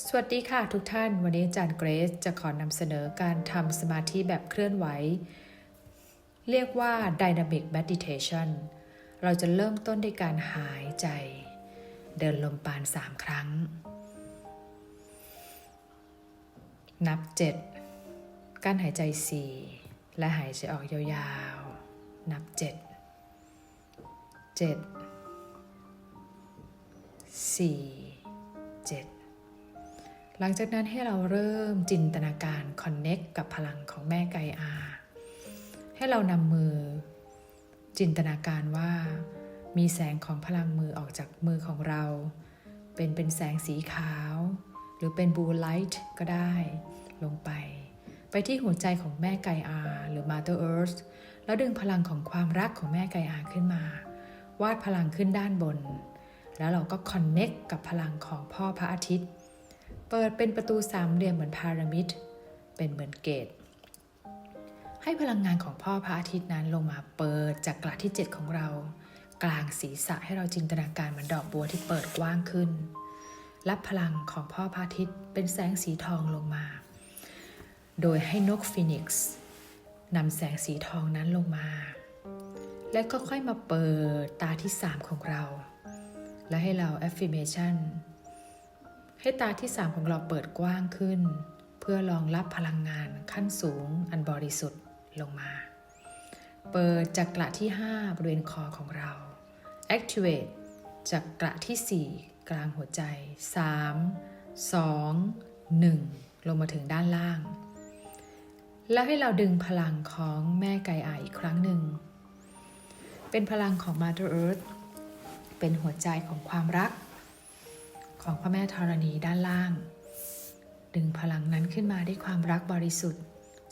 สวัสดีค่ะทุกท่าน วันนี้อาจารย์เกรซจะขอนำเสนอการทำสมาธิแบบเคลื่อนไหว เรียกว่า Dynamic Meditation เราจะเริ่มต้นด้วยการหายใจ เดินลมปานสามครั้ง นับเจ็ดการหายใจสี่และหายใจออกยาวๆ นับเจ็ดเจ็ดสี่เจ็ด หลังจากนั้นให้เราเริ่มจินตนาการคอนเน็กกับพลังของแม่ไกอา ให้เรานำมือ จินตนาการว่า มีแสงของพลังมือออกจากมือของเรา เป็นเป็นแสงสีขาว หรือเป็นบูไลท์ก็ได้ ลงไป ไปที่หัวใจของแม่ไกอา หรือ Mother Earth แล้วดึงพลังของความรักของแม่ไกอาขึ้นมา วาดพลังขึ้นด้านบน แล้วเราก็คอนเน็กกับพลังของพ่อพระอาทิตย์ เปิดเป็นประตูสามเหลี่ยมเหมือนพีระมิด เป็นเหมือนเกต ให้พลังงานของพ่อพระอาทิตย์นั้นลงมาเปิดจากกระที่7ของเรา กลางศีรษะให้เราจินตนาการเหมือนดอกบัวที่เปิดกว้างขึ้น รับพลังของพ่อพระอาทิตย์เป็นแสงสีทองลงมา โดยให้นกฟีนิกซ์นำแสงสีทองนั้นลงมา และก็ค่อยมาเปิดตาที่ 3 ของเรา และให้เรา affirmation ให้ตาที่3ของเราเปิดกว้างขึ้น เพื่อรองรับพลังงานขั้นสูงอันบริสุทธิ์ลงมา เปิดจากระที่ 5 บริเวณคอของเรา activate จากกระที่ 4 กลางหัวใจ 3 2 1 ลงมาถึงด้านล่าง แล้วให้เราดึงพลังของแม่ไก่อาอีกครั้งหนึ่ง เป็นพลังของ Mother Earth เป็นหัวใจของความรัก ของพระแม่ธรณีด้านล่าง ดึงพลังนั้นขึ้นมาด้วยความรักบริสุทธิ์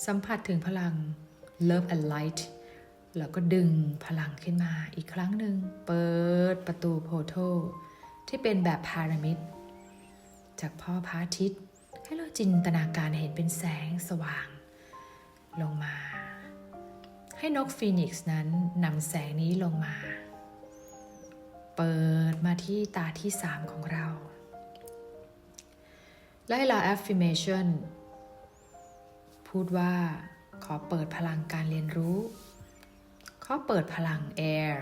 สัมผัสถึงพลัง love and light แล้วก็ดึงพลังขึ้นมาอีกครั้งหนึ่งเปิดประตูโพโทที่เป็นแบบพารามิดจากพ่อพระอาทิตย์ ให้เราจินตนาการเห็นเป็นแสงสว่าง ลงมา ให้นกฟีนิกซ์นั้นนำแสงนี้ลงมา เปิดมาที่ตาที่3ของเรา และให้เรา affirmation พูดว่า ขอเปิดพลังการเรียนรู้ ขอเปิดพลัง air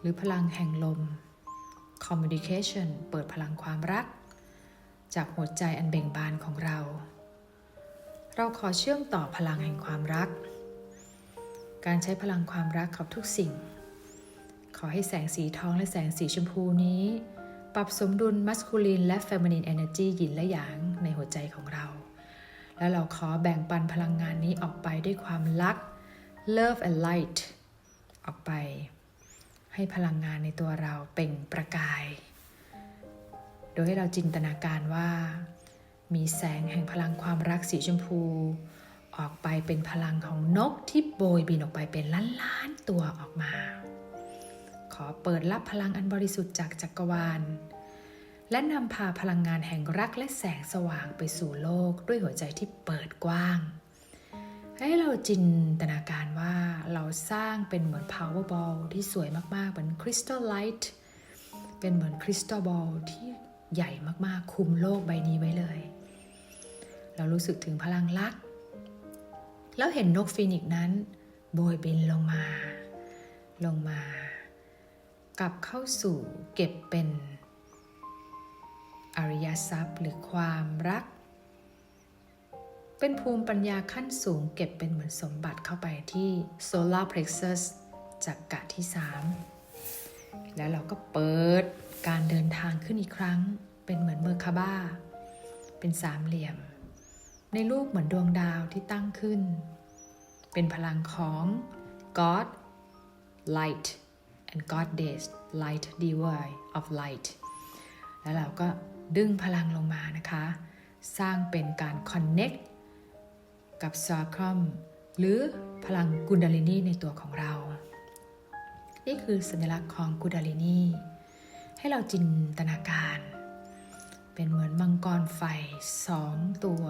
หรือพลังแห่งลม communication เปิดพลังความรัก จากหัวใจอันเบ่งบานของเรา เราขอเชื่อมต่อพลังแห่งความรัก การใช้พลังความรักกับทุกสิ่ง ขอให้แสงสีทองและแสงสีชมพูนี้ ปรับสมดุลมัสคูลินและเฟมินินเอเนอร์จีหยินและหยางในหัวใจของเรา แล้วเราขอแบ่งปันพลังงานนี้ออกไปด้วยความรัก love and light ออกไป ให้พลังงานในตัวเราเปล่งประกาย โดยให้เราจินตนาการว่า มีแสงแห่งพลังความรักสีชมพู ออกไปเป็นพลังของนกที่โบยบินออกไปเป็นล้านล้านๆตัวออกมา ขอเปิดรับพลังอันบริสุทธิ์จากจักรวาล และนำพาพลังงานแห่งรักและแสงสว่างไปสู่โลกด้วยหัวใจที่เปิดกว้าง ให้เราจินตนาการว่าเราสร้างเป็นเหมือน power ball ที่สวยมากๆ เหมือน crystal light เป็นเหมือนคริสตัลบอลที่ใหญ่มากๆ คุมโลกใบนี้ไว้เลย เรารู้สึกถึงพลังรัก แล้วเห็นนกฟีนิกซ์นั้นโบยบินลงมา ลงมา กลับเข้าสู่เก็บเป็น อริยทรัพย์หรือความรัก เป็นภูมิปัญญาขั้นสูงเก็บเป็นเหมือนสมบัติเข้าไปที่ solar plexus จากกะที่ 3 แล้วเราก็เปิดการเดินทางขึ้นอีกครั้ง เป็นเหมือนเมอร์คาบ้า เป็นสามเหลี่ยม ในรูปเหมือนดวงดาวที่ตั้งขึ้น เป็นพลังของ God light and goddess light divine of light แล้วเราก็ดึงพลังลงมานะคะ สร้างเป็นการ connect กับ sacrum หรือพลังกุดาลินีในตัวของเรา นี่คือสัญลักษณ์ของกุดาลินีให้เราจินตนาการ เป็นเหมือนมังกรไฟสองตัว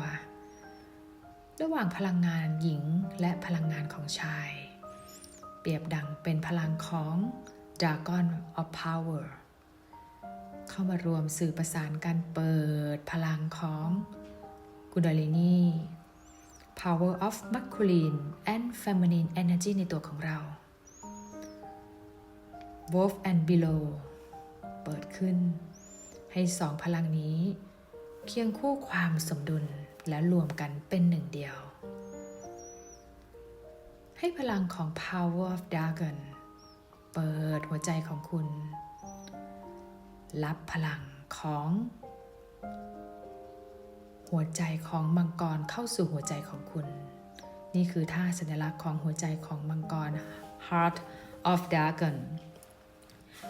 ระหว่างพลังงานหญิงและพลังงานของชาย เปรียบดังเป็นพลังของ Dragon of Power เข้ามารวมสื่อประสานการเปิดพลังของกุดาลินี power of masculine and feminine energy ในตัวของเรา wolf and below เปิดขึ้น ให้สองพลังนี้ เคียงคู่ความสมดุลและรวมกันเป็นหนึ่งเดียว ให้พลังของ power of dragon เปิดหัวใจของคุณ รับพลังของ หัวใจของมังกรเข้าสู่หัวใจของคุณ นี่คือท่าสัญลักษณ์ของหัวใจของมังกร Heart of Dragon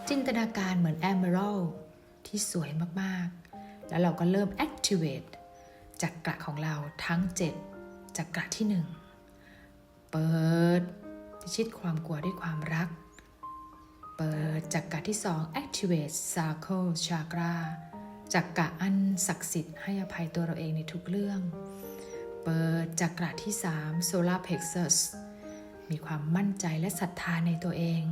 จินตนาการเหมือน Emerald ที่สวยมากๆ แล้วเราก็เริ่ม activate จักระของเราทั้ง 7จักระที่ 1 เปิดพิชิตความกลัวด้วยความรัก เปิดจักระที่ 2 activate circle chakra จักระอันศักดิ์สิทธิ์ให้อภัยตัวเราเองในทุกเรื่อง เปิดจักระที่ 3 solar plexus มีความมั่นใจและศรัทธาในตัวเอง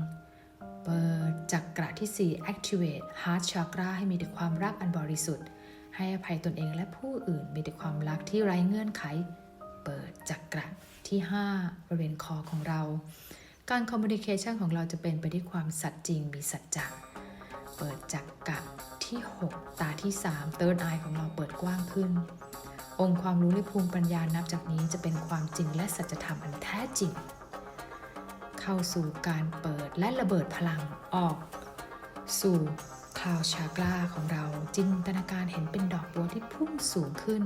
เปิดจักระที่ 4 activate heart chakra ให้มีแต่ความรักอันบริสุทธิ์ ให้อภัยตนเองและผู้อื่นมีแต่ความรักที่ไร้เงื่อนไข เปิดจักระที่ 5 บริเวณคอของเรา การคอมมูนิเคชันของเราจะเป็นไปด้วยความสัตย์จริงมีสัจจะเปิดจักระที่ 6 ตาที่ 3 third eye ของเราเปิดกว้างขึ้น องค์ความรู้ในภูมิปัญญานับจากนี้จะเป็นความจริงและสัจธรรมอันแท้จริง เข้าสู่การเปิดและระเบิดพลังออก สู่คลาวชากราของเราจินตนาการเห็นเป็นดอกบัวที่พุ่งสูงขึ้น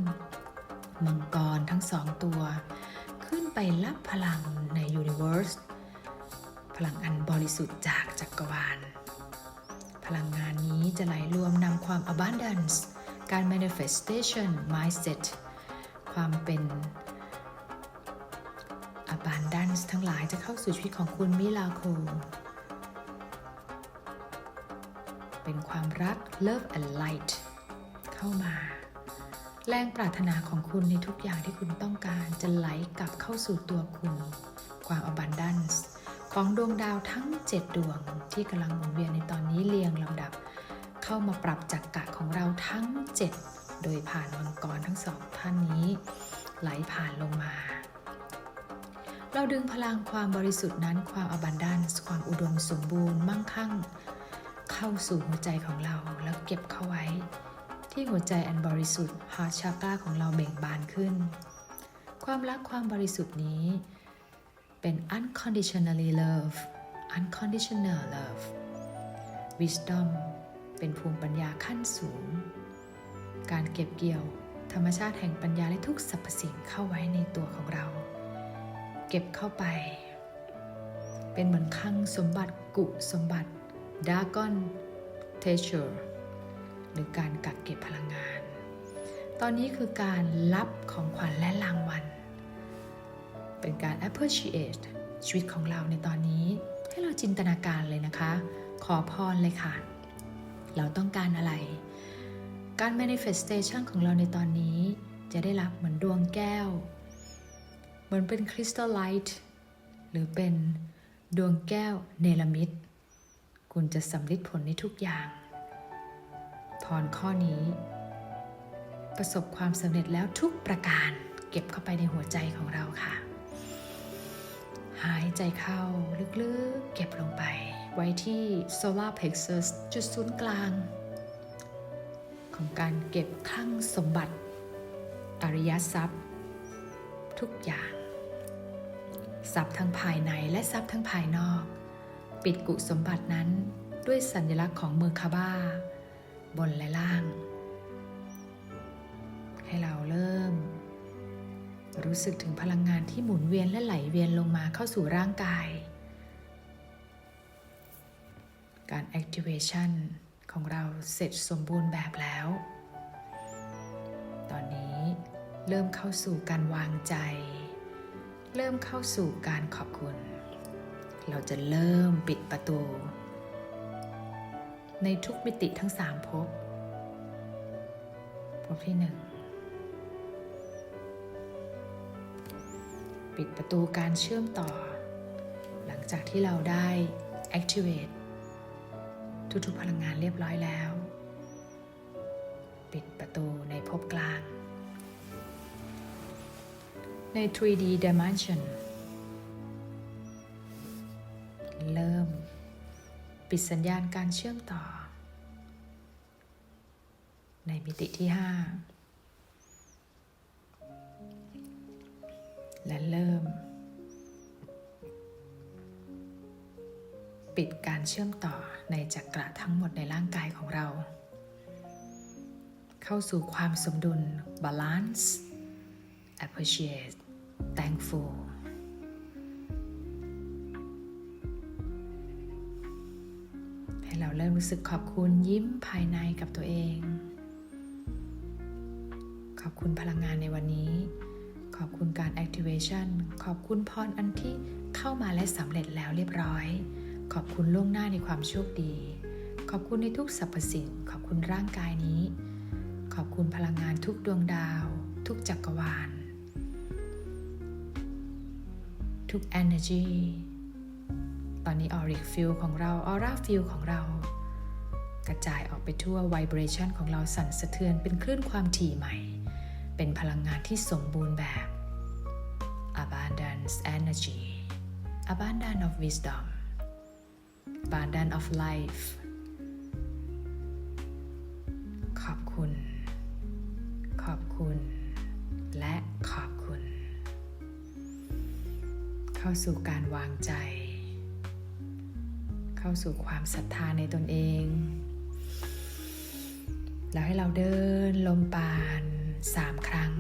มังกรทั้งสองตัว ขึ้นไปรับพลังในยูนิเวอร์ส พลังอันบริสุทธิ์จากจักรวาล พลังงานนี้จะไหลรวมนำความ abundance การ manifestation mindset ความเป็น abundance ทั้งหลายจะเข้าสู่ชีวิตของคุณมิลาโคเป็นความรัก love and light เข้ามา แรงปรารถนาของคุณในทุกอย่างที่คุณต้องการจะไหลกลับเข้าสู่ตัวคุณ ความ abundance ของดวงดาวทั้ง 7 ดวงที่กำลังหมุนเวียนในตอนนี้เรียงลำดับ เข้ามาปรับจักกะของเราทั้ง 7 โดยผ่านมังกรทั้งสองท่านนี้ ไหลผ่านลงมา เราดึงพลังความบริสุทธิ์นั้นความ abundance ความอุดมสมบูรณ์มั่งคั่ง เข้าสู่หัวใจของเราแล้วเก็บเข้าไว้ ที่หัวใจอันบริสุทธิ์ heart chakra ของเราเบ่งบานขึ้น ความรักความบริสุทธิ์นี้ เป็น unconditionally love unconditional love wisdom เป็นภูมิปัญญาขั้นสูง การเก็บเกี่ยวธรรมชาติแห่งปัญญาและทุกสรรพสิ่งเข้าไว้ในตัวของเรา เก็บเข้าไป เป็นเหมือนคลังสมบัติกุสมบัติ Dragon Treasure หรือการกักเก็บพลังงาน ตอนนี้คือการรับของขวัญและรางวัล เป็นการ appreciate ชีวิตของเราในตอนนี้ ให้เราจินตนาการเลยนะคะ ขอพรเลยค่ะ เราต้องการอะไร การ manifestation ของเราในตอนนี้ จะได้รับเหมือนดวงแก้ว เหมือนเป็นคริสตัลไลท์หรือเป็นดวงแก้วเนลามิดคุณจะสำลิดผลในทุกอย่างพรข้อนี้ ประสบความสำเร็จแล้วทุกประการเก็บเข้าไปในหัวใจของเราค่ะ หายใจเข้าลึกๆ เก็บลงไป ไว้ที่ solar plexus จุดศูนย์กลาง ของการเก็บคลั่งสมบัติ อริยทรัพย์ ทุกอย่างทรัพย์ทั้งภายในและทรัพย์ทั้งภายนอก ปิดกุสมบัตินั้นด้วยสัญลักษณ์ของมือคาบ้า บนและล่าง ให้เราเริ่ม รู้สึกถึงพลังงานที่หมุนเวียนและไหลเวียนลงมาเข้าสู่ร่างกาย การ activation ของเราเสร็จสมบูรณ์แบบแล้ว ตอนนี้เริ่มเข้าสู่การวางใจ เริ่มเข้าสู่การขอบคุณ เราจะเริ่มปิดประตู ในทุกมิติทั้งสามภพภพที่หนึ่ง ปิดประตูการเชื่อมต่อ หลังจากที่เราได้ activate ทุกๆพลังงานเรียบร้อยแล้ว ปิดประตูในภพกลาง ใน 3D dimension เริ่ม ปิดสัญญาณการเชื่อมต่อ ในมิติที่ 5 และเริ่ม ปิดการเชื่อมต่อในจักระทั้งหมดในร่างกายของเรา เข้าสู่ความสมดุล balance appreciate thankful ให้เราเริ่มรู้สึกขอบคุณยิ้มภายในกับตัวเอง ขอบคุณพลังงานในวันนี้ ขอบคุณการ activation ขอบคุณพรอันที่เข้ามาและสำเร็จแล้วเรียบร้อย ขอบคุณล่วงหน้าในความโชคดี ขอบคุณในทุกสรรพสิ่ง ขอบคุณร่างกายนี้ ขอบคุณพลังงานทุกดวงดาว ทุกจักรวาล ทุก energy ตอนนี้ auric field ของเรา aura field ของเรา กระจายออกไปทั่ว vibration ของเราสั่นสะเทือนเป็นคลื่นความถี่ใหม่ เป็นพลังงานที่สมบูรณ์แบบ abundance energy abundance of wisdom abundance of life ขอบคุณ ขอบคุณ และขอบคุณ เข้าสู่การวางใจ เข้าสู่ความศรัทธาในตนเอง แล้วให้เราเดินลมปาน สามครั้ง